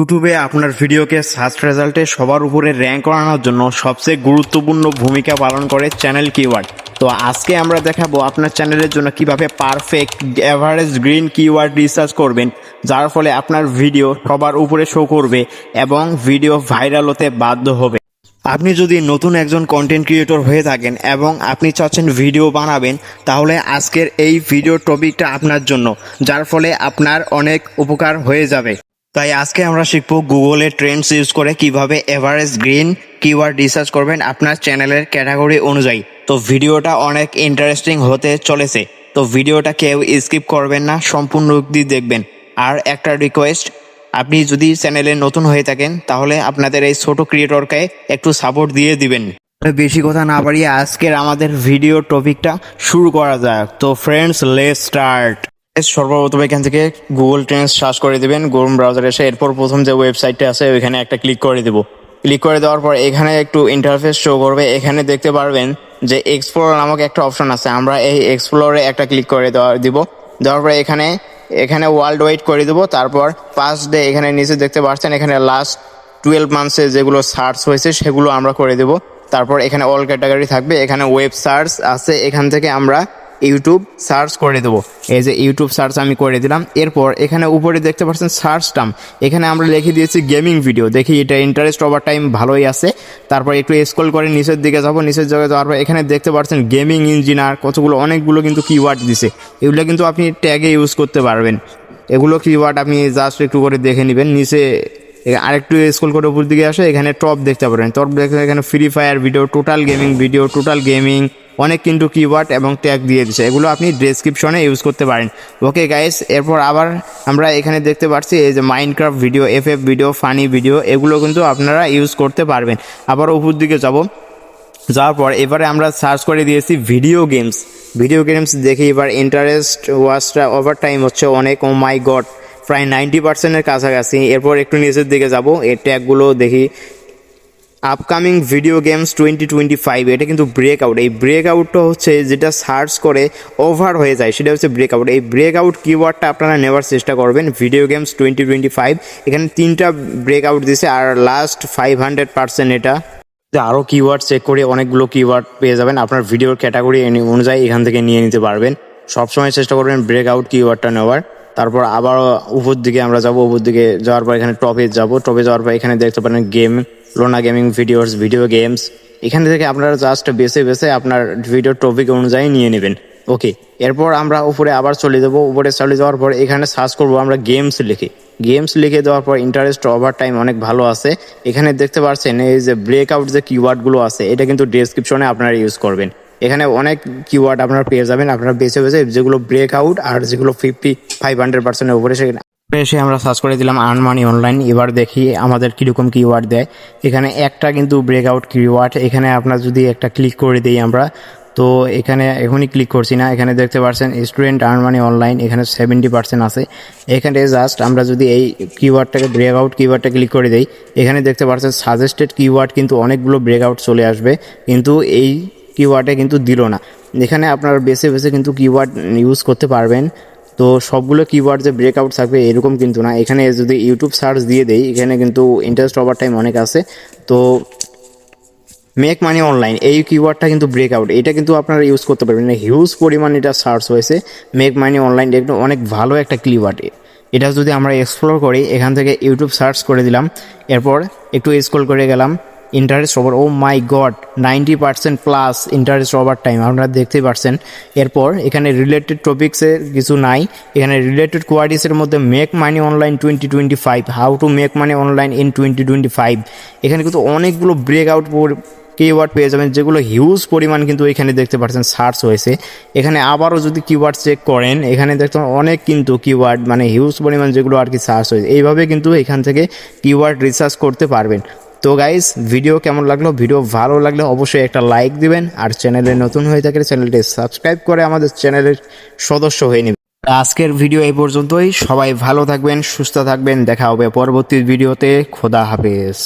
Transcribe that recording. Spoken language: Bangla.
ইউটিউবে আপনার ভিডিওকে সার্চ রেজাল্টে সবার উপরে র্যাঙ্ক করানোর জন্য সবচেয়ে গুরুত্বপূর্ণ ভূমিকা পালন করে চ্যানেল কিওয়ার্ড। তো আজকে আমরা দেখাবো আপনার চ্যানেলের জন্য কীভাবে perfect average green keyword research করবেন, যার ফলে আপনার ভিডিও সবার উপরে শো করবে এবং ভিডিও ভাইরাল হতে বাধ্য হবে। আপনি যদি নতুন একজন কন্টেন্ট ক্রিয়েটর হয়ে থাকেন এবং আপনি চাচ্ছেন ভিডিও বানাবেন, তাহলে আজকের এই ভিডিও টপিকটা আপনার জন্য, যার ফলে আপনার অনেক উপকার হয়ে যাবে। তাই আজকে আমরা শিখব গুগলে ট্রেন্ডস ইউজ করে কীভাবে এভারেজ গ্রিন কিওয়ার্ড রিসার্চ করবেন আপনার চ্যানেলের ক্যাটাগরি অনুযায়ী। তো ভিডিওটা অনেক ইন্টারেস্টিং হতে চলেছে। তো ভিডিওটা কেউ স্কিপ করবেন না, সম্পূর্ণ অবধি দেখবেন। আর একটা রিকোয়েস্ট আপনি যদি চ্যানেলে নতুন হয়ে থাকেন, তাহলে আপনাদের এই ছোট ক্রিয়েটরকে একটু সাপোর্ট দিয়ে দিবেন। বেশি কথা না বাড়িয়ে আজকের আমাদের ভিডিও টপিকটা শুরু করা যাক। তো ফ্রেন্ডস লেট স্টার্ট সর্বপ্রথম এখান থেকে গুগল ট্রেন্ডস সার্চ করে দিবেন গুগল ব্রাউজারে এসে এরপর প্রথম যে ওয়েবসাইটটা আছে, ওইখানে একটা ক্লিক করে দেবো। ক্লিক করে দেওয়ার পর এখানে একটু ইন্টারফেস শো করবে, এখানে দেখতে পারবেন যে এক্সপ্লোর নামক একটা অপশন আছে। আমরা এই এক্সপ্লোরে একটা ক্লিক করে দেওয়া, দিব। দেওয়ার পরে এখানে এখানে ওয়ার্ল্ড ওয়াইড করে দেবো। তারপর পাঁচ ডে এখানে নিচে দেখতে পাচ্ছেন, এখানে লাস্ট টুয়েলভ মান্থসে যেগুলো সার্চ হয়েছে, সেগুলো আমরা করে দেব। তারপর এখানে অল ক্যাটাগরি থাকবে, এখানে ওয়েব সার্চ আছে, এখান থেকে আমরা ইউটিউব সার্চ করে দেবো। এই যে ইউটিউব সার্চ আমি করে দিলাম। এরপর এখানে উপরে দেখতে পাচ্ছেন সার্চ টাম এখানে আমরা লিখে দিয়েছি গেমিং ভিডিও দেখি এটা ইন্টারেস্ট ওভার টাইম ভালোই আছে। তারপর একটু স্ক্রল করে নিচের দিকে যাব। নিচের জায়গায় যাওয়ার পর এখানে দেখতে পাচ্ছেন গেমিং ইঞ্জিনার কতগুলো, অনেকগুলো কিন্তু কিওয়ার্ড দিছে। এগুলো কিন্তু আপনি ট্যাগে ইউজ করতে পারবেন। এগুলো কিওয়ার্ড আপনি জাস্ট একটু করে দেখে নেবেন। নিচে আরেকটু স্কুল করে উপর দিকে আসে, এখানে টপ দেখতে পারেন। টপ দেখে এখানে Free Fire video Total Gaming video Total Gaming অনেক কিন্তু কিওয়ার্ড এবং ট্যাগ দিয়ে দিচ্ছে এগুলো আপনি ডেসক্রিপশনে ইউজ করতে পারেন। ওকে গাইস এরপর আবার আমরা এখানে দেখতে পাচ্ছি এই যে Minecraft video F F video funny video এগুলো কিন্তু আপনারা ইউজ করতে পারবেন। আবার উপর দিকে যাব। যাওয়ার পর এবারে আমরা সার্চ করে দিয়েছি ভিডিও গেমস ভিডিও গেমস দেখি এবার ইন্টারেস্ট ওয়াচটা ওভার টাইম হচ্ছে অনেক। ও মাই গড প্রায় নাইনটি পার্সেন্টের কাছাকাছি। এরপর একটু নিচের দিকে যাব। এই ট্যাগগুলো দেখি। Upcoming video games twenty twenty five এটা কিন্তু ব্রেকআউট এই ব্রেকআউটটা হচ্ছে যেটা সার্চ করে ওভার হয়ে যায়, সেটা হচ্ছে ব্রেকআউট এই ব্রেকআউট কিওয়ার্ডটা আপনারা নেওয়ার চেষ্টা করবেন video games twenty twenty five এখানে তিনটা ব্রেকআউট দিছে, আর লাস্ট ফাইভ হান্ড্রেড পার্সেন্ট এটা। আরও কিওয়ার্ড চেক করে অনেকগুলো কিওয়ার্ড পেয়ে যাবেন। আপনার ভিডিওর ক্যাটাগরি অনুযায়ী এখান থেকে নিয়ে নিতে পারবেন। সবসময় চেষ্টা করবেন ব্রেকআউট কিওয়ার্ডটা নেওয়ার। তারপর আবার উপর দিকে আমরা যাব, উপর দিকে যাওয়ার পর এখানে টপে যাব। টপে যাওয়ার পর এখানে দেখতে পারেন গেম লোনা গেমিং ভিডিওস ভিডিও গেমস এখান থেকে আপনারা জাস্ট বেছে বেছে আপনার ভিডিও টপিক অনুযায়ী নিয়ে নেবেন। ওকে এরপর আমরা উপরে আবার চলে যাব। উপরে চলে যাওয়ার পর এখানে সার্চ করব আমরা গেমস লিখে। গেমস লিখে দেওয়ার পর ইন্টারেস্ট ওভার টাইম অনেক ভালো আছে। এখানে দেখতে পাচ্ছেন এই যে ব্রেকআউট যে কিওয়ার্ডগুলো আছে, এটা কিন্তু ডেসক্রিপশনে আপনারা ইউজ করবেন। এখানে অনেক কিওয়ার্ড আপনারা পেয়ে যাবেন। আপনারা বেছে বেছে যেগুলো ব্রেক আউট আর যেগুলো ফিফটি ফাইভ হান্ড্রেড পার্সেন্টের উপরে সেখানে এসে আমরা সার্চ করে দিলাম আর্ন মানি অনলাইন এবার দেখি আমাদের কীরকম কিওয়ার্ড দেয়। এখানে একটা কিন্তু ব্রেক ব্রেকআউট কিওয়ার্ড এখানে আপনার যদি একটা ক্লিক করে দিই আমরা, তো এখানে এখনই ক্লিক করছি না। এখানে দেখতে পাচ্ছেন স্টুডেন্ট আর্ন মানি অনলাইন এখানে সেভেন্টি পার্সেন্ট আছে। এখানে জাস্ট আমরা যদি এই কিওয়ার্ডটাকে ব্রেকআউট কিওয়ার্ডটা ক্লিক করে দিই, এখানে দেখতে পাচ্ছেন সাজেস্টেড কিওয়ার্ড কিন্তু অনেকগুলো ব্রেকআউট চলে আসবে। কিন্তু এই কিওয়ার্ডে কিন্তু দিল না। এখানে আপনারা বেছে বেছে কিন্তু কিওয়ার্ড ইউজ করতে পারবেন। তো সবগুলো কিওয়ার্ড যে ব্রেকআউট থাকবে এরকম কিন্তু না। এখানে যদি ইউটিউব সার্চ দিয়ে দেই, এখানে কিন্তু ইন্টারেস্ট ওভার টাইম অনেক আছে। তো মেক মানি অনলাইন এই কিওয়ার্ডটা কিন্তু ব্রেকআউট এটা কিন্তু আপনারা ইউজ করতে পারবেন। হিউজ পরিমাণ এটা সার্চ হয়েছে। মেক মানি অনলাইন একটু অনেক ভালো একটা কিওয়ার্ড এটা যদি আমরা এক্সপ্লোর করি, এখান থেকে ইউটিউব সার্চ করে দিলাম। এরপর একটু স্ক্রল করে গেলাম। Interest over oh my god ninety percent plus interest over time আপনারা দেখতেই পারছেন। এরপর এখানে রিলেটেড টপিক্সের কিছু নাই। এখানে রিলেটেড কোয়ারিসের মধ্যে make money online twenty twenty five how to make money online in twenty twenty five এখানে কিন্তু অনেকগুলো ব্রেকআউট কিওয়ার্ড পেয়ে যাবেন, যেগুলো হিউজ পরিমাণ কিন্তু এখানে দেখতে পাচ্ছেন সার্চ হয়েছে। এখানে আবারও যদি কিওয়ার্ড চেক করেন, এখানে দেখতে অনেক কিন্তু কিওয়ার্ড মানে হিউজ পরিমাণ যেগুলো আর কি সার্চ হয়েছে। এইভাবে কিন্তু এখান থেকে কিওয়ার্ড রিসার্চ করতে পারবেন। তো গাইজ ভিডিও কেমন লাগল? ভিডিও ভালো লাগলে অবশ্যই একটা লাইক দিবেন। আর চ্যানেলে নতুন হয়ে থাকলে চ্যানেলটি সাবস্ক্রাইব করে আমাদের চ্যানেলের সদস্য হয়ে নেবেন। আজকের ভিডিও এই পর্যন্তই। সবাই ভালো থাকবেন, সুস্থ থাকবেন। দেখা হবে পরবর্তী ভিডিওতে খোদা হাফেজ।